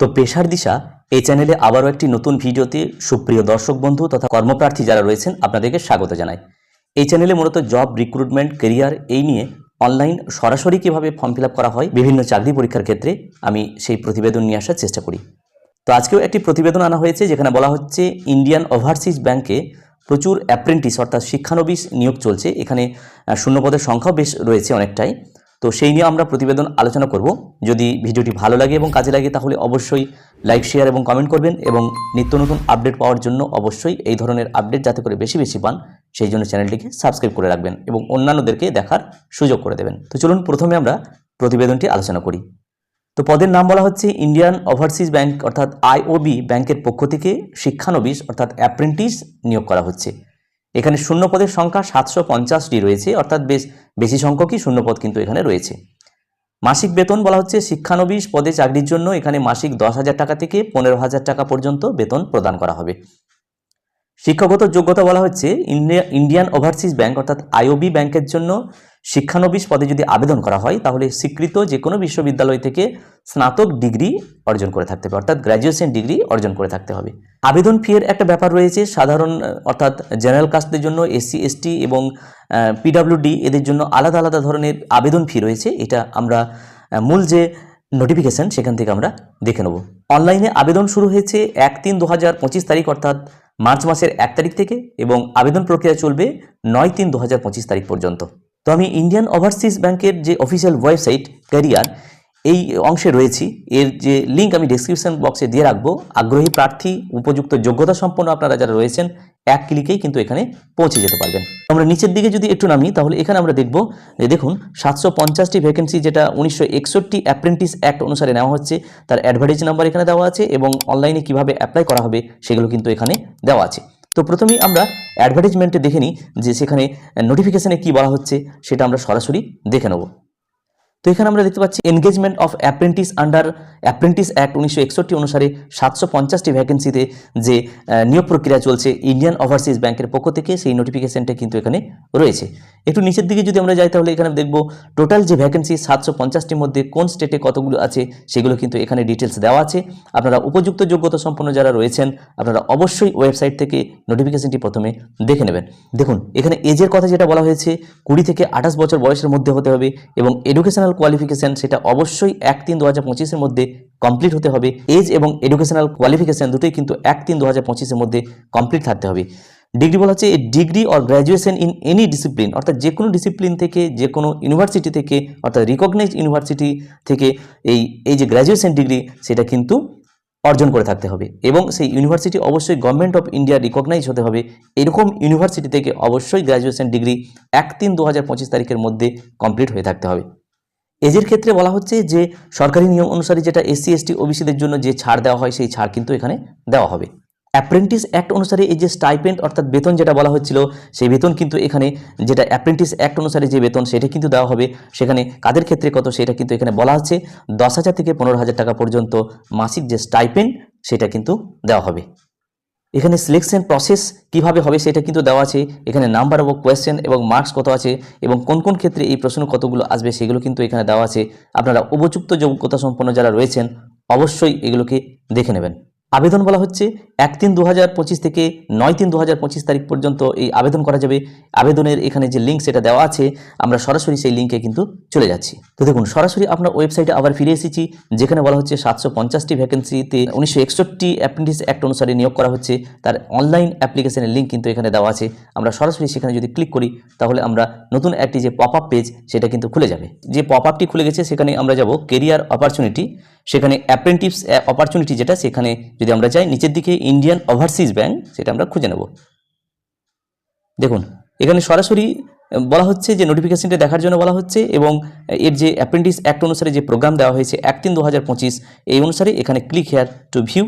তো পেশার দিশা, এই চ্যানেলে আবারও একটি নতুন ভিডিওতে সুপ্রিয় দর্শক বন্ধু তথা কর্মপ্রার্থী যারা রয়েছেন, আপনাদেরকে স্বাগত জানাই। এই চ্যানেলে মূলত জব রিক্রুটমেন্ট কেরিয়ার এই নিয়ে অনলাইন সরাসরি কীভাবে ফর্ম ফিল করা হয়, বিভিন্ন চাকরি পরীক্ষার ক্ষেত্রে আমি সেই প্রতিবেদন নিয়ে আসার চেষ্টা করি। তো আজকেও একটি প্রতিবেদন আনা হয়েছে, যেখানে বলা হচ্ছে ইন্ডিয়ান ওভারসিজ ব্যাংকে প্রচুর অ্যাপ্রেন্টিস অর্থাৎ শিক্ষানবিশ নিয়োগ চলছে। এখানে শূন্যপদের সংখ্যাও বেশ রয়েছে অনেকটাই। তো সেই নিয়ে আমরা প্রতিবেদন আলোচনা করব। যদি ভিডিওটি ভালো লাগে এবং কাজে লাগে, তাহলে অবশ্যই লাইক শেয়ার এবং কমেন্ট করবেন এবং নিত্য নতুন আপডেট পাওয়ার জন্য অবশ্যই এই ধরনের আপডেট যাতে করে বেশি বেশি পান, সেই জন্য চ্যানেলটিকে সাবস্ক্রাইব করে রাখবেন এবং অন্যান্যদেরকে দেখার সুযোগ করে দেবেন। তো চলুন প্রথমে আমরা প্রতিবেদনটি আলোচনা করি। তো পদের নাম বলা হচ্ছে ইন্ডিয়ান ওভারসিজ ব্যাংক অর্থাৎ আইওবি ব্যাংকের পক্ষ থেকে শিক্ষানবিশ, অর্থাৎ অ্যাপ্রেন্টিস নিয়োগ করা হচ্ছে। এখানে শূন্যপদের সংখ্যা সাতশো পঞ্চাশটি রয়েছে, অর্থাৎ বেশ বেশি সংখ্যকই শূন্যপদ কিন্তু এখানে রয়েছে। মাসিক বেতন বলা হচ্ছে শিক্ষানবিশ পদে চাকরির জন্য, এখানে মাসিক দশ হাজার টাকা থেকে পনেরো হাজার টাকা পর্যন্ত বেতন প্রদান করা হবে। শিক্ষাগত যোগ্যতা বলা হচ্ছে ইন্ডিয়া, ইন্ডিয়ান ওভারসিজ ব্যাংক, অর্থাৎ আইওবি ব্যাংকের জন্য শিক্ষানবিশ পদে যদি আবেদন করা হয়, তাহলে স্বীকৃত যে কোনো বিশ্ববিদ্যালয় থেকে স্নাতক ডিগ্রি অর্জন করে থাকতে হবে, অর্থাৎ গ্র্যাজুয়েশন ডিগ্রি অর্জন করে থাকতে হবে। আবেদন ফি এর একটা ব্যাপার রয়েছে, সাধারণ, অর্থাৎ জেনারেল কাস্টদের জন্য এসসি এসটি এবং পিডাব্লিউডি এদের জন্য আলাদা আলাদা ধরনের আবেদন ফি রয়েছে। এটা আমরা মূল যে নোটিফিকেশন সেখান থেকে আমরা দেখে নেব। অনলাইনে আবেদন শুরু হয়েছে এক তিন দু হাজার পঁচিশ তারিখ, অর্থাৎ মার্চ মাসের এক তারিখ থেকে এবং আবেদন প্রক্রিয়া চলবে নয় তিন দু হাজার পঁচিশ তারিখ পর্যন্ত। তো আমি ইন্ডিয়ান ওভারসিজ ব্যাংকের যে অফিসিয়াল ওয়েবসাইট ক্যারিয়ার এই অংশে রয়েছি। এর যে লিঙ্ক আমি ডিসক্রিপশন বক্সে দিয়ে রাখব। আগ্রহী প্রার্থী, উপযুক্ত যোগ্যতা সম্পন্ন আপনারা যারা রয়েছেন, এক ক্লিকেই কিন্তু এখানে পৌঁছে যেতে পারবেন। আমরা নিচের দিকে যদি একটু নামি, তাহলে এখানে আমরা দেখব যে দেখুন, সাতশো পঞ্চাশটি ভ্যাকেন্সি যেটা উনিশশো একষট্টি অ্যাপ্রেন্টিস অ্যাক্ট অনুসারে নেওয়া হচ্ছে, তার অ্যাডভার্টাইজ নাম্বার এখানে দেওয়া আছে এবং অনলাইনে কীভাবে অ্যাপ্লাই করা হবে, সেগুলো কিন্তু এখানে দেওয়া আছে। তো প্রথমেই আমরা অ্যাডভার্টাইজমেন্টে দেখে নিই যে সেখানে নোটিফিকেশানে কি বলা হচ্ছে, সেটা আমরা সরাসরি দেখে নেব। তো এখানে আমরা দেখতে পাচ্ছি engagement of apprentice under apprentice act উনিশশো একষট্টি অনুসারে সাতশো পঞ্চাশটি ভ্যাকেন্সিতে যে নিয়োগ প্রক্রিয়া চলছে ইন্ডিয়ান ওভারসিজ ব্যাংকের পক্ষ থেকে, সেই নোটিফিকেশনটা কিন্তু এখানে রয়েছে। একটু নিচের দিকে যদি আমরা যাই, তাহলে এখানে দেখব টোটাল যে ভ্যাকেন্সি সাতশো পঞ্চাশটির মধ্যে কোন স্টেটে কতগুলো আছে, সেগুলো কিন্তু এখানে ডিটেলস দেওয়া আছে। আপনারা উপযুক্ত যোগ্যতা সম্পন্ন যারা রয়েছেন, আপনারা অবশ্যই ওয়েবসাইট থেকে নোটিফিকেশনটি প্রথমে দেখে নেবেন। দেখুন, এখানে এজের কথা যেটা বলা হয়েছে, কুড়ি থেকে আঠাশ বছর বয়সের মধ্যে হতে হবে এবং এডুকেশনাল কোয়ালিফিকেশন সেটা অবশ্যই এক তিন দু হাজার পঁচিশের মধ্যে কমপ্লিট হতে হবে। এজ এবং এডুকেশনাল কোয়ালিফিকেশন দুটোই কিন্তু এক তিন দু হাজার পঁচিশের মধ্যে কমপ্লিট থাকতে হবে। ডিগ্রি বলা হচ্ছে degree or graduation in any discipline অর্থাৎ যে কোনো ডিসিপ্লিন থেকে, যে কোনো ইউনিভার্সিটি থেকে, অর্থাৎ রিকগনাইজ ইউনিভার্সিটি থেকে এই এই যে গ্র্যাজুয়েশন ডিগ্রি সেটা কিন্তু অর্জন করে থাকতে হবে এবং সেই ইউনিভার্সিটি অবশ্যই গভর্নমেন্ট অফ ইন্ডিয়া রিকগনাইজ হতে হবে। এরকম ইউনিভার্সিটি থেকে অবশ্যই গ্র্যাজুয়েশন ডিগ্রি এক তিন দু হাজার তারিখের মধ্যে কমপ্লিট হয়ে থাকতে হবে। এজের ক্ষেত্রে বলা হচ্ছে যে, সরকারি নিয়ম অনুসারে যেটা এসসি, এসটি ওবিসিদের জন্য যে ছাড় দেওয়া হয়, সেই ছাড় কিন্তু এখানে দেওয়া হবে। অ্যাপ্রেন্টিস অ্যাক্ট অনুসারে এই যে স্টাইপেন্ড অর্থাৎ বেতন যেটা বলা হচ্ছিল, সেই বেতন কিন্তু এখানে যেটা অ্যাপ্রেন্টিস অ্যাক্ট অনুসারে যে বেতন, সেটা কিন্তু দেওয়া হবে। সেখানে কাদের ক্ষেত্রে কত, সেটা কিন্তু এখানে বলা হচ্ছে দশ হাজার থেকে পনেরো হাজার টাকা পর্যন্ত মাসিক যে স্টাইপেন্ড সেটা কিন্তু দেওয়া হবে। এখানে সিলেকশন প্রসেস কীভাবে হবে সেটা কিন্তু দেওয়া আছে। এখানে নাম্বার অফ কোয়েশ্চেন এবং মার্কস কত আছে এবং কোন কোন ক্ষেত্রে এই প্রশ্ন কতগুলো আসবে সেগুলো কিন্তু এখানে দেওয়া আছে। আপনারা উপযুক্ত যোগ্যতা সম্পন্ন যারা রয়েছেন, অবশ্যই এগুলোকে দেখে নেবেন। আবেদন বলা হচ্ছে এক তিন দু থেকে নয় তিন দু তারিখ পর্যন্ত এই আবেদন করা যাবে। আবেদনের এখানে যে লিঙ্ক সেটা দেওয়া আছে, আমরা সরাসরি সেই লিঙ্কে কিন্তু চলে যাচ্ছি। তো দেখুন, সরাসরি আপনার ওয়েবসাইটে আবার ফিরে এসেছি, যেখানে বলা হচ্ছে সাতশো পঞ্চাশটি ভ্যাকেন্সিতে উনিশশো একষট্টি অ্যাপ্রেন্টিস অ্যাক্ট অনুসারে নিয়োগ করা হচ্ছে। তার অনলাইন অ্যাপ্লিকেশনের লিঙ্ক কিন্তু এখানে দেওয়া আছে। আমরা সরাসরি সেখানে যদি ক্লিক করি, তাহলে আমরা নতুন একটি যে পপ আপ পেজ সেটা কিন্তু খুলে যাবে। যে পপ আপটি খুলে গেছে, সেখানে আমরা যাব কেরিয়ার অপরচুনিটি সেখানে অ্যাপ্রেন্টিস অপরচুনিটি যেটা, সেখানে যদি আমরা যাই, নিচের দিকে ইন্ডিয়ান ওভারসিজ ব্যাংক সেটা আমরা খুঁজে নেব। দেখুন, এখানে সরাসরি বলা হচ্ছে যে নোটিফিকেশনটা দেখার জন্য বলা হচ্ছে এবং এর যে অ্যাপ্রেন্টিস অ্যাক্ট অনুসারে যে প্রোগ্রাম দেওয়া হয়েছে এক তিন দু এই অনুসারে এখানে ক্লিক হেয়ার টু ভিউ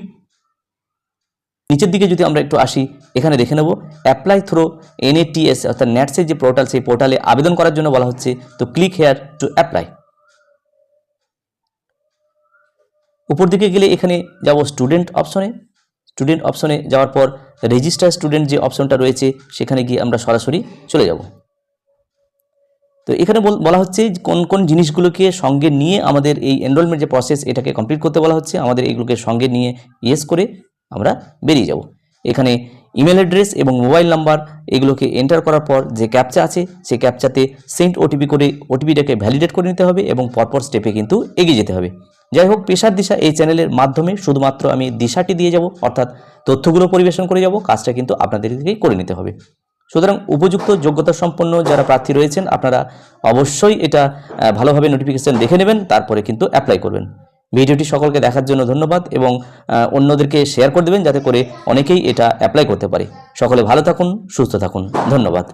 নিচের দিকে যদি আমরা একটু আসি, এখানে দেখে নেব অ্যাপ্লাই থ্রো এনএটিএস অর্থাৎ ন্যাটসের যে পোর্টাল সেই পোর্টালে আবেদন করার জন্য বলা হচ্ছে, তো ক্লিক হেয়ার টু অ্যাপ্লাই উপর দিকে গেলে এখানে যাব স্টুডেন্ট অপশনে স্টুডেন্ট অপশনে যাওয়ার পর রেজিস্টার স্টুডেন্ট যে অপশনটা রয়েছে, সেখানে গিয়ে আমরা সরাসরি চলে যাব। তো এখানে বলা হচ্ছে কোন কোন জিনিসগুলোকে সঙ্গে নিয়ে আমাদের এই এনরোলমেন্ট যে প্রসেস এটাকে কমপ্লিট করতে বলা হচ্ছে। আমাদের এইগুলোকে সঙ্গে নিয়ে ইয়েস করে আমরা বেরিয়ে যাব। এখানে ইমেল অ্যাড্রেস এবং মোবাইল নাম্বার এগুলোকে এন্টার করার পর যে ক্যাপচা আছে, সেই ক্যাপচাতে সেন্ট ওটিপি করে ওটিপিটাকে ভ্যালিডেট করে নিতে হবে এবং পরপর স্টেপে কিন্তু এগিয়ে যেতে হবে। যাই হোক, পেশার দিশা এই চ্যানেলের মাধ্যমে শুধুমাত্র আমি দিশাটি দিয়ে যাব, অর্থাৎ তথ্যগুলো পরিবেশন করে যাব, কাজটা কিন্তু আপনাদেরকেই করে নিতে হবে। সুতরাং উপযুক্ত যোগ্যতা সম্পন্ন যারা প্রার্থী রয়েছেন, আপনারা অবশ্যই এটা ভালোভাবে নোটিফিকেশন দেখে নেবেন, তারপরে কিন্তু অ্যাপ্লাই করবেন। ভিডিওটি সকলকে দেখার জন্য ধন্যবাদ এবং অন্যদেরকে শেয়ার করে দেবেন যাতে করে অনেকেই এটা অ্যাপ্লাই করতে পারে। সকলে ভালো থাকুন, সুস্থ থাকুন। ধন্যবাদ।